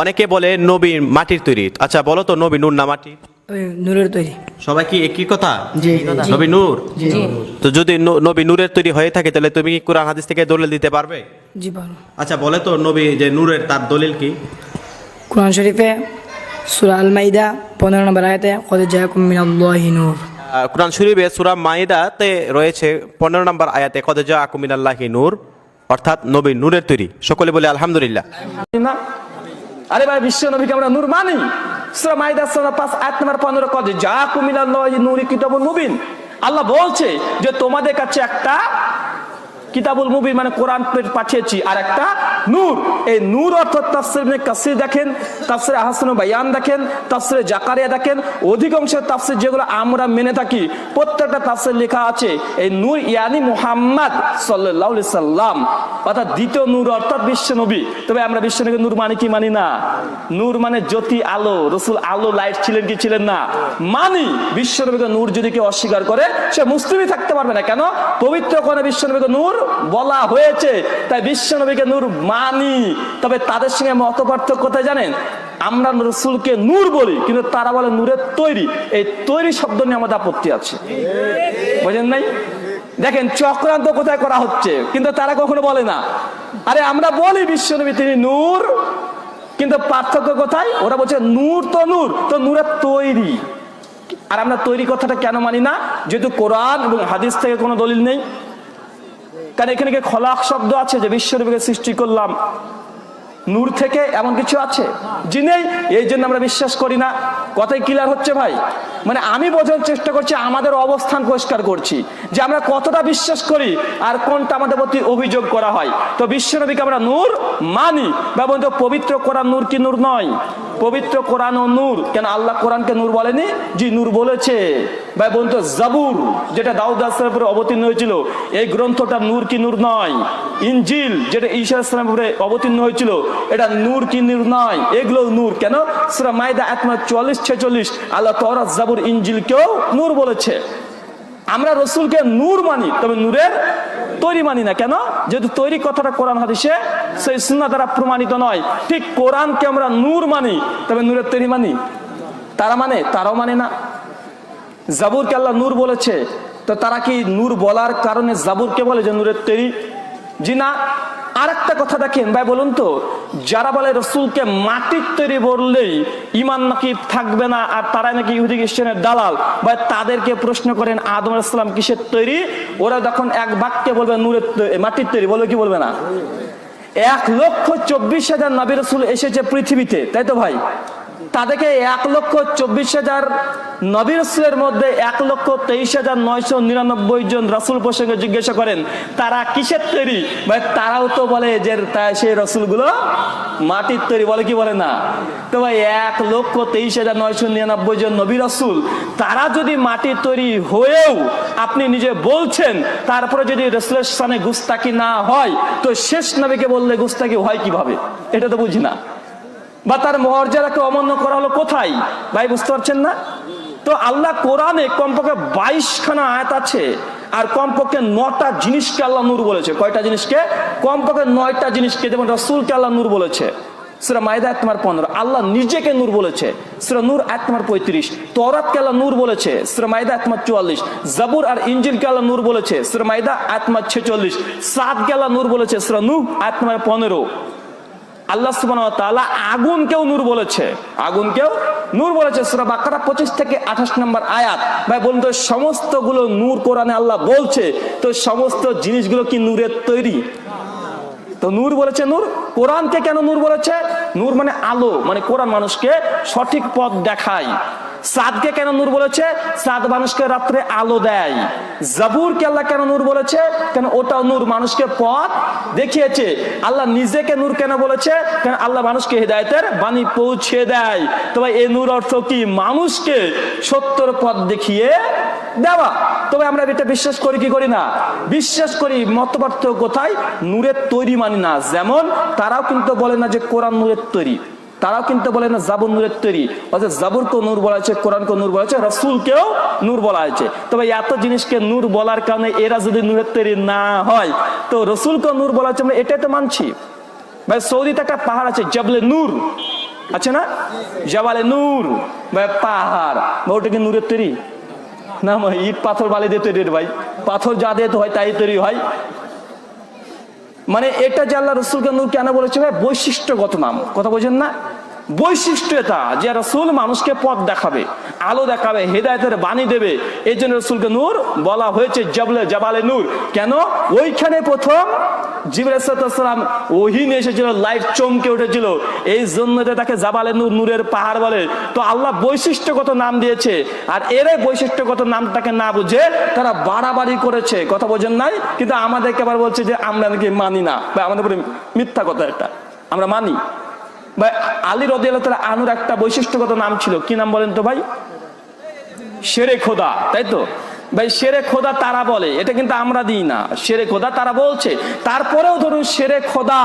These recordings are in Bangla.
অনেকে বলে নবী মাটির তৈরি। আচ্ছা বলো তো নবী নূর না মাটি? নূরের তৈরি। সবাই কি একই কথা? জি নবী নূর? তো যদি নবী নূরের তৈরি হয়ে থাকে তাহলে তুমি কি কোরআন হাদিস থেকে দলিল দিতে পারবে? জি পারো আচ্ছা বলে তো নবী যে নূরের তার দলিল কি? কোরআন শরীফে সুরা আল মাইদা পনেরো নম্বর আয়াতে কত জায়াকুম মিনাল্লাহি নূর কোরআন শরীফে সূরা মাইদাতে রয়েছে পনেরো নম্বর আয়াতে কদ জা আকুমিনাল্লাহি নূর অর্থাৎ নবী নূরের তৈরি। সকলে বলে আলহামদুলিল্লাহ। আরে ভাই, বিশ্ব নবীকে আমরা নূর মানি। সূরা মাইদা সূরা 5 আয়াত নম্বর 15 কদে যা কুমিনাল্লাহি নূরি কিতাবুন মুবিন। আল্লাহ বলছে যে, তোমাদের কাছে একটা কিতাবুল মুবিন মানে কোরআন পাঠিয়েছি। আর একটা নূর। এই নূর অর্থাৎ তাফসির কাসির দেখেন, তাফসির আহসান বায়ান দেখেন, তাফসির জাকারিয়া দেখেন। অধিকাংশ তাফসির যেগুলো আমরা মেনে থাকি, প্রত্যেকটা তাফসির লেখা আছে, এই নূর ইয়ানি মুহাম্মদ সাল্লাল্লাহু আলাইহি সাল্লাম। অর্থাৎ দ্বিতীয় নূর অর্থাৎ বিশ্ব নবী। তবে আমরা বিশ্ব নবী নূর মানি কি মানি না? নূর মানে জ্যোতি, আলো। রসুল আলো, লাইট ছিলেন কি ছিলেন না? মানি। বিশ্ব নবীকে নূর যদি কেউ অস্বীকার করে, সে মুসলিমই থাকতে পারবে না। কেন? পবিত্র কোনে বিশ্ব নবীকে নূর বলা হয়েছে, তাই বিশ্ব নবীকে নূর মানি। তবে তাদের সঙ্গে মত পার্থক্য কোথায় জানেন? আমরা রসুলকে নূর বলি, কিন্তু তারা বলে নূরের তৈরি। এই তৈরি শব্দ নিয়ে আমাদের আপত্তি আছে। বুঝেন নাই? দেখেন, চক্রান্ত কোথায় করা হচ্ছে, কিন্তু তারা কখনো বলে না। আরে, আমরা বলি বিশ্বনবী তিনি নূর, কিন্তু পার্থক্য কোথায়? ওরা বলছে, নূর তো নূর, তো নূরের তৈরি। আর আমরা তৈরি কথাটা কেন মানি না? যেহেতু কোরআন এবং হাদিস থেকে কোনো দলিল নেই। কারণ এখানে কি খলাক শব্দ আছে যে বিশ্বনবীকে সৃষ্টি করলাম। নূর থেকে এমন কিছু আছে জিনেই এই জন্য আমরা বিশ্বাস করি না। কথাই ক্লিয়ার হচ্ছে ভাই? মানে আমি বোঝার চেষ্টা করছি, আমাদের অবস্থান পরিষ্কার করছি, যে আমরা কতটা বিশ্বাস করি আর কোনটা আমাদের প্রতি অভিযোগ করা হয়। তো বিশ্বনবীকে আমরা নূর মানি, বা বলতো পবিত্র কোরআন নূর কি নূর নয়? পবিত্র কোরআন ও নূর, কেন আল্লাহ কোরআনকে নূর বলেনি? জি, নূর বলেছে। ভাই বলতো জাবুর, যেটা দাউদ আসলামের অবতীর্ণ হয়েছিল, এই গ্রন্থটা নূর কি নূর নয়? ইনজিল, যেটা ঈশা ইসলামের উপরে অবতীর্ণ হয়েছিল, এটা নূর কি নূর নয় এগুলো নূর কেন? সুরা মাইদা আত্মা চুয়াল্লিশ, ছেচল্লিশ, আল্লাহ তরাত জাবুর ইনজিলকেও নূর বলেছে। আমরা রসুলকে নূর মানি, তবে নূরের তৈরি মানি না। কেন? যেহেতু তৈরি কথাটা কোরআন হাদিসে সেই সুন্না দ্বারা প্রমাণিত নয়। ঠিক কোরআনকে আমরা নূর মানি, তবে নূরের তৈরি মানি। তারা মানে? তারাও মানে না। জাবুরকে আল্লাহ নূর বলেছে। তো তারা কি নূর বলার কারণে জাবুরকে বলে যে নূরের তৈরি? জি না আর একটা কথা দেখেন ভাই, বলুন তো, যারা বলে রসুলকে মাটির তৈরি বললেই ইমান নাকি থাকবে না, আর তারা নাকি ইহুদি খ্রিস্টানের দালাল, ভাই, তাদেরকে প্রশ্ন করেন, আদম আলাইসালাম কিসের তৈরি? ওরা যখন এক বাক্যে বলবে নূরের মাটির তৈরি, বলবে কি বলবে না? এক লক্ষ চব্বিশ হাজার নবী রসুল এসেছে পৃথিবীতে, তাই তো ভাই? তাদেরকে এক লক্ষ চব্বিশ হাজার নবী রসুলের মধ্যে এক লক্ষ তেইশ হাজার নয়শো নিরানব্বই জন রসুল প্রসঙ্গে জিজ্ঞাসা করেন, তারা কিসের তৈরি? ভাই, তারাও তো বলে যে সেই রসুলগুলো মাটির তৈরি বলে কি বলে না? তো ভাই, এক লক্ষ তেইশ হাজার নয়শো নিরানব্বই জন নবী রসুল, তারা যদি মাটির তৈরি হয়েও আপনি নিজে বলছেন, তারপরে যদি রসুলের স্থানে গুস্তাকি না হয়, তো শেষ নবীকে বললে গুস্তাকি হয় কীভাবে? এটা তো বুঝি না। বা তার মর্যাদাকে অমান্য করা হলো কোথায়? ভাই, বুঝতে পারছেন না? তো আল্লাহ কোরআনে কমপক্ষে বাইশ খানা আয়াত আছে, আর কমপক্ষে নটা জিনিসকে আল্লাহ নূর বলেছে। কয়টা জিনিসকে? কমপক্ষে নয়টা জিনিসকে, যেমন রসুলকে আল্লাহ নূর বলেছে। সুরা মায়দা এক তোমার পনেরো। আল্লাহ নিজেকে নূর বলেছে। সুরা নূর এক তোমার পঁয়ত্রিশ। তরাতকে আল্লাহ নূর বলেছে। সুরা মাইদা এক তোমার চুয়াল্লিশ। জাবুর আর ইঞ্জিলকে আল্লাহ নূর বলেছে। সুরা মাইদা এক তোমার ছেচল্লিশ। সাতকে আল্লাহ নূর বলেছে। সুরা নূহ এক তোমার পনেরো। আল্লাহ তাআলা আগুনকেও নূর বলেছে। আগুনকেও নূর বলেছে। সুরা বাকারা 25 থেকে 28 নম্বর আয়াত। ভাই বলুন তো সমস্তগুলো নূর কোরআনে আল্লাহ বলছে। তো সমস্ত জিনিসগুলো কি নূরের তৈরি? তো নূর বলেছে নূর? কোরআনকে কেন নূর বলেছে? নূর মানে আলো মানে কোরআন মানুষকে সঠিক পথ দেখায়। সাদকে কেন নূর বলেছে? সাদ মানুষকে রাত্রে আলো দেয়। জাবুরকে আল্লাহ কেন নূর বলেছে? কেন ওটাও নূর মানুষকে পথ দেখিয়েছে। আল্লাহ নিজেকে নূর কেন বলেছে? কেন আল্লাহ মানুষকে হৃদায়তের বাণী পৌঁছে দেয়। তবে এই নূর অর্থ কি? মানুষকে সত্যর পথ দেখিয়ে দেওয়া। তবে আমরা এটা বিশ্বাস করি কি করি না? বিশ্বাস করি মত কোথায়? নূরের তৈরি মানি না। যেমন তারাও কিন্তু বলে না যে কোরআন নূরের তৈরি। তারাও কিন্তু বলে না, জাবুর নূরের তৈরি। অর্থাৎ জাবুরকেও নূর বলা হয়েছে কোরআনকে নূর বলা হয়েছে, রসুলকেও নূর বলা হয়েছে। তবে এত জিনিসকে নূর বলার কারণে এরা যদি নূরের তৈরি না হয়, তো রসুলকেও নূর বলা হচ্ছে এটাই তো মানছি। ভাই, সৌদিতে একটা পাহাড় আছে, জবলে নূর। আছে না? জাবালে নূর। ভাই, পাহাড়। বা ওটা কি নূরের তৈরি? না ইট পাথর বালি দিয়ে তৈরি ভাই। পাথর যা দিয়ে হয়, তাই তৈরি হয়। মানে এটা যে আল্লাহ রসুলকে নূর কেন বলেছে ভাই? বৈশিষ্ট্যগত নাম। কথা বোঝেন না? বৈশিষ্ট্য এটা যে রসুল মানুষকে পথ দেখাবে, আলো দেখাবে, হেদায়তের বাণী দেবে। এই জন্য রসুলকে নূর বলা হয়েছে জবলে জবালে নূর। কেন? ওইখানে প্রথম জিবরাম ওহিন এসেছিল, লাইট চমকে উঠেছিল। এই জন্য তাকে জাবালে নূর, নূরের পাহাড় বলে। তো আল্লাহ বৈশিষ্ট্যগত নাম দিয়েছে, আর এরাই বৈশিষ্ট্যগত নামটাকে না বুঝে তারা বাড়াবাড়ি করেছে। কথা বোঝেন নাই? কিন্তু আমাদেরকে আবার বলছে যে, আমরা নাকি মানি না। বা আমাদের মিথ্যা কথা এটা। আমরা মানি। ভাই, আলী রদিয়াল আনুর একটা বৈশিষ্ট্যগত নাম ছিল। কি নাম বলেন তো ভাই? শেরে খোদা, তাই তো? ভাই, শেরে খোদা তারা বলে, এটা কিন্তু আমরা দিই না। শেরে খোদা তারা বলছে। তারপরেও ধরুন শেরে খোদা,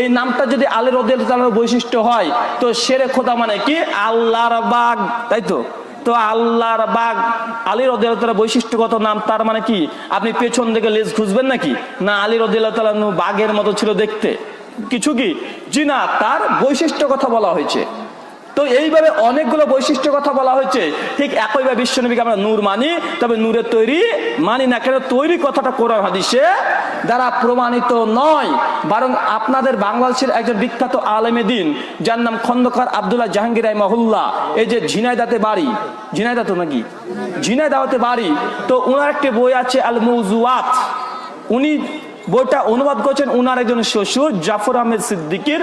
এই নামটা যদি আলী রদিয়াল বৈশিষ্ট্য হয়, তো শেরে খোদা মানে কি? আল্লাহর বাগ, তাই তো? তো আল্লাহর বাগ, আলী রদিয়াল বৈশিষ্ট্যগত নাম তার মানে কি? আপনি পেছন দিকে লেজ খুঁজবেন নাকি? না, আলী রদিয়াল বাঘের মতো ছিল দেখতে। কিছু কি? জিনা তার বৈশিষ্ট্য কথা বলা হয়েছে। তো এইভাবে অনেকগুলো বৈশিষ্ট্য কথা বলা হয়েছে। ঠিক একইভাবে বিশ্বনবীকে আমরা নূর মানি, তবে নূরের তৈরি মানি না, কেন তৈরি কথাটা কোরআন হাদিসে দ্বারা প্রমাণিত নয়। বরং আপনাদের বাংলাদেশের একজন বিখ্যাত আলেমে দিন, যার নাম খন্দকার আবদুল্লাহ জাহাঙ্গীর রায় মহল্লা এই যে ঝিনাইদাতে বাড়ি ঝিনাইদা তো নাকি? ঝিনাইদাতে বাড়ি। তো ওনার একটি বই আছে আল মৌজুয়াত উনি বইটা অনুবাদ করেছেন উনার একজন শ্বশুর, জাফর আহমেদ সিদ্দিকির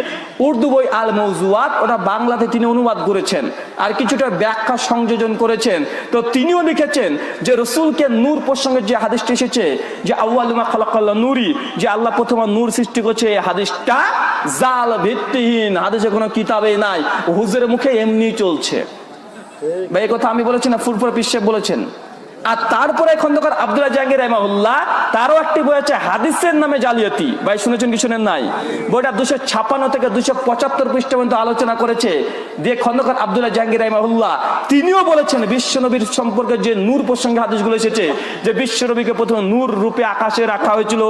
উর্দু বই আল মৌজুয়াত ওটা বাংলাতে তিনি অনুবাদ করেছেন আর কিছুটা ব্যাখ্যা সংযোজন করেছেন। তো তিনিও লিখেছেন যে রসুলকে নূর প্রসঙ্গে যে হাদিসটি এসেছে যে আউ্বালুমা খলাকাল্লা নূরি যে আল্লাহ প্রথম নূর সৃষ্টি করছে, এই হাদিসটা জাল ভিত্তিহীন, হাদিসে কোনো কিতাবে নাই। হুজুরের মুখে এমনি চলছে। ভাই কথা আমি বলেছি না, ফুরফুর পিসে বলেছেন। আর তারপরে খন্দকার আব্দুল্লাহ জাহাঙ্গীর রহমাহুল্লাহ, তারও একটি বই আছে হাদিসের নামে জালিয়াতি। ভাই, শুনেছেন কি শুনেন নাই? বইটা দুশো ছাপ্পান্ন থেকে দুশো পঁচাত্তর পৃষ্ঠ পর্যন্ত আলোচনা করেছে। দিয়ে খন্দকার আব্দুল্লাহ জাহাঙ্গীর রহমাহুল্লাহ, তিনিও বলেছেন বিশ্বনবীর সম্পর্কে যে নূর প্রসঙ্গে হাদিসগুলো এসেছে, যে বিশ্বনবীকে প্রথম নূর রূপে আকাশে রাখা হয়েছিল,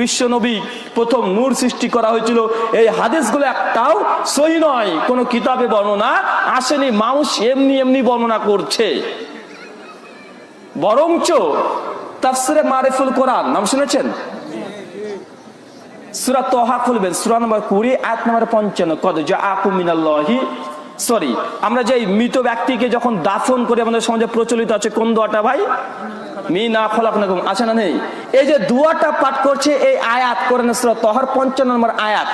বিশ্বনবী প্রথম নূর সৃষ্টি করা হয়েছিল। এই হাদিসগুলো একটাও সহি নয়, কোনো কিতাবে বর্ণনা আসেনি, মানুষ এমনি এমনি বর্ণনা করছে। বরঞ্চ তাফসিরে মারিফুল কোরআন, নাম শুনেছেন? সূরা তোহা খুলবেন, সূরা নম্বর কুড়ি, আয়াত নম্বর পঞ্চান্ন। কদ আকুমিনাল্লাহি সরি, আমরা যে মৃত ব্যক্তিকে যখন দাফন করি, আমাদের সমাজে প্রচলিত আছে, কোন দোয়াটা ভাই? মি না খলাক নাকুম আছে না নেই? এই যে দুয়াটা পাঠ করছে, এই আয়াত কোরআন সূরা তহর পঞ্চান্ন নম্বর আয়াত।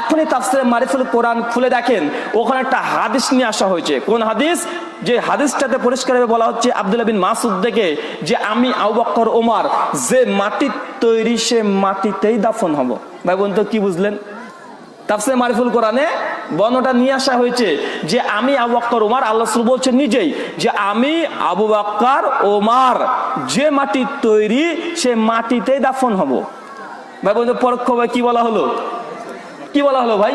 এখনই তাফসিরে মারিফুল কোরআন খুলে দেখেন, ওখানে একটা হাদিস নিয়ে আসা হয়েছে। কোন হাদিস? যে হাদিসটাতে পরিষ্কারভাবে বলা হচ্ছে আব্দুল্লাহ বিন মাসুদ থেকে যে আমি আবু ওমার যে মাটির তৈরি সে মাটিতেই দাফন হব। ভাই বোন তো কি বুঝলেন? তাফসিরে মারিফুল কোরআনে বর্ণটা নিয়ে আসা হয়েছে যে আমি আবু বকর, ওমার, আল্লাহ বলছেন নিজেই যে আমি আবু বকর, ওমার যে মাটির তৈরি সে মাটিতেই দাফন হব। ভাই বলতে পরোক্ষভাবে কি বলা হলো? কি বলা হলো ভাই?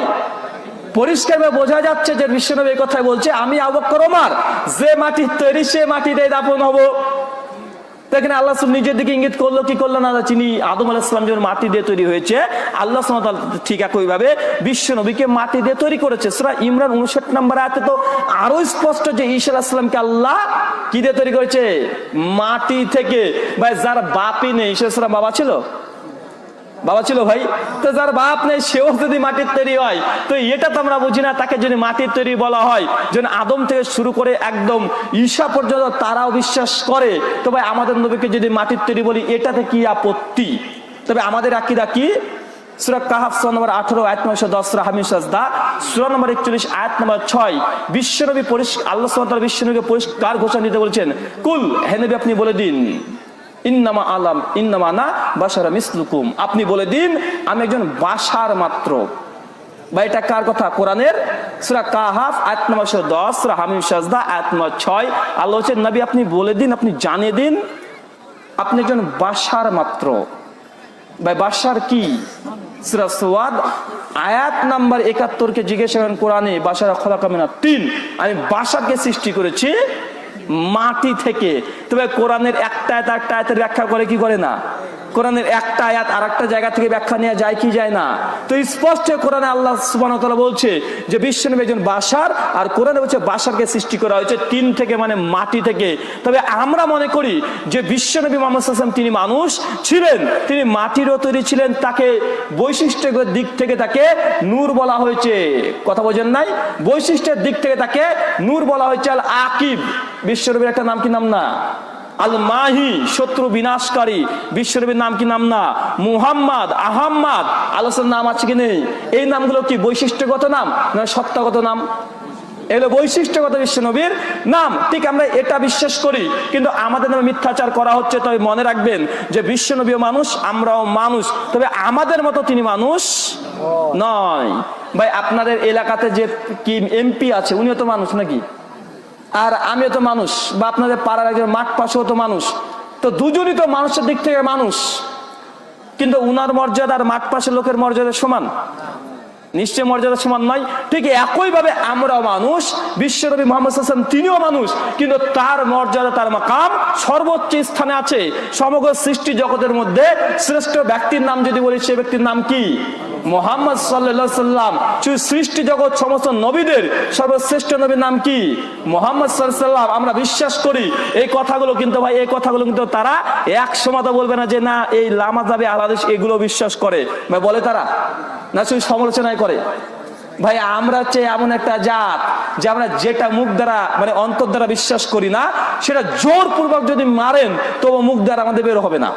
পরিষ্কারভাবে বোঝা যাচ্ছে যে বিশ্বনবী কথাই বলছে, আমি আবু বকর ওমার, যে মাটির তৈরি সে আল্লাহ নিজের দিকে ইঙ্গিত করল, কি করল না চিনি আদম মাটি দিয়ে তৈরি হয়েছে, আল্লাহ ঠিক মাটি দিয়ে তৈরি করেছে। ইমরান 59 নম্বর আয়াতে তো আরও স্পষ্ট যে আল্লাহ কি দিয়ে তৈরি করেছে? মাটি থেকে। ভাই, যার বাপই নেই বাবা ছিল? বাবা ছিল, ভাই, তো যার বাপ নেই, সেও যদি মাটির তৈরি হয়, তো এটা তো আমরা বুঝি না, তাকে যদি মাটির তৈরি বলা হয়, যেন আদম থেকে শুরু করে একদম ঈশা পর্যন্ত তারাও বিশ্বাস করে, তো ভাই, আমাদের নবীকে যদি মাটির তৈরি বলি, এটাতে কি আপত্তি? তবে আমাদের আকিদা কি? সুরা নম্বর দশ নম্বর একচল্লিশ নম্বর ছয়, বিশ্বনবী পরিষ্কার, আল্লাহ পরিষ্কার ঘোষণা দিতে বলছেন, কুল হেনবি আপনি বলে দিন। ইন্নামা আলাম, ইন্নামা না বাসারা মিসলুকুম। আপনি বলে দিন, আমি একজন বাসার মাত্র। বা এটা কার কথা? কাহাফ নম্বর দশ হামিম নম্বর ছয়। আপনি বলে দিন, আপনি জানিয়ে দিন, আপনি একজন বাসার মাত্র। ভাই বাসার কি? আয়াত নাম্বার একাত্তরকে জিজ্ঞাসা করেন, কোরআনে বাসারা খোলা কামিনা তিন। আমি বাসাকে সৃষ্টি করেছি মাটি থেকে। তবে কোরআনের একটা একটা ব্যাখ্যা করে কি করে না? কোরআনের একটা আয়াত আর একটা জায়গা থেকে ব্যাখ্যা নেওয়া যায় কি যায় না? তো স্পষ্ট কোরআনে আল্লাহ তাআলা বলছে যে বিশ্বনবী একজন বাসার, আর কোরআনে বলছে বাসারকে সৃষ্টি করা হয়েছে তিন থেকে মানে মাটি থেকে। তবে আমরা মনে করি যে বিশ্বনবী মোহাম্মদ ওয়াসাল্লাম তিনি মানুষ ছিলেন, তিনি মাটিরও তৈরি ছিলেন, তাকে বৈশিষ্ট্যের দিক থেকে তাকে নূর বলা হয়েছে। কথা বোঝেন নাই? বৈশিষ্ট্যের দিক থেকে তাকে নূর বলা হয়েছে আল আকিব বিশ্বনবীর একটা নাম কি নাম না? আল মাহি শত্রু বিনাশকারী। বিশ্বনবীর নাম কি নাম না? মুহাম্মদ আহাম্মদ। আলোচনার নাম আছে কি নেই? এই নামগুলো কি বৈশিষ্ট্যগত নাম না সত্তাগত নাম? এগুলো বৈশিষ্ট্যগত বিশ্বনবীর নাম। ঠিক আমরা এটা বিশ্বাস করি কিন্তু আমাদের নামে মিথ্যাচার করা হচ্ছে তবে মনে রাখবেন যে বিশ্বনবীও মানুষ আমরাও মানুষ। তবে আমাদের মতো তিনি মানুষ নয়। ভাই আপনাদের এলাকাতে যে কি এমপি আছে উনিও তো মানুষ নাকি? আর আমিও তো মানুষ, বা আপনাদের পাড়ার একজন মাঠ পাশেও তো মানুষ, তো দুজনই তো মানুষের দিক থেকে মানুষ। কিন্তু উনার মর্যাদা আর মাঠ পাশের লোকের মর্যাদা সমান। নিশ্চয় মর্যাদা সমান নয়। ঠিক একইভাবে আমরাও মানুষ বিশ্বনবী মোহাম্মদ হাসান তিনিও মানুষ, কিন্তু তার মর্যাদা, তার মাকাম সর্বোচ্চ স্থানে আছে। সমগ্র সৃষ্টি জগতের মধ্যে শ্রেষ্ঠ ব্যক্তির নাম যদি বলি, সে ব্যক্তির নাম কি? মোহাম্মদ সাল্লাহ সাল্লাম সৃষ্টি জগৎ সমস্ত নবীদের সর্বশ্রেষ্ঠ নবীর নাম কি? মোহাম্মদ সাল্লাম আমরা বিশ্বাস করি এই কথাগুলো কিন্তু ভাই, এই কথাগুলো কিন্তু তারা এক সময় বলবে না যে না, এই লামা যাবে আলাদেশ এগুলো বিশ্বাস করে। ভাই, বলে তারা? না শুধু সমালোচনায় করে। ভাই, আমরা হচ্ছে এমন একটা জাত যে আমরা যেটা মুখ দ্বারা মানে অন্তর দ্বারা বিশ্বাস করি না, সেটা জোরপূর্বক যদি মারেন, তবু মুখ দ্বারা আমাদের বের হবে না।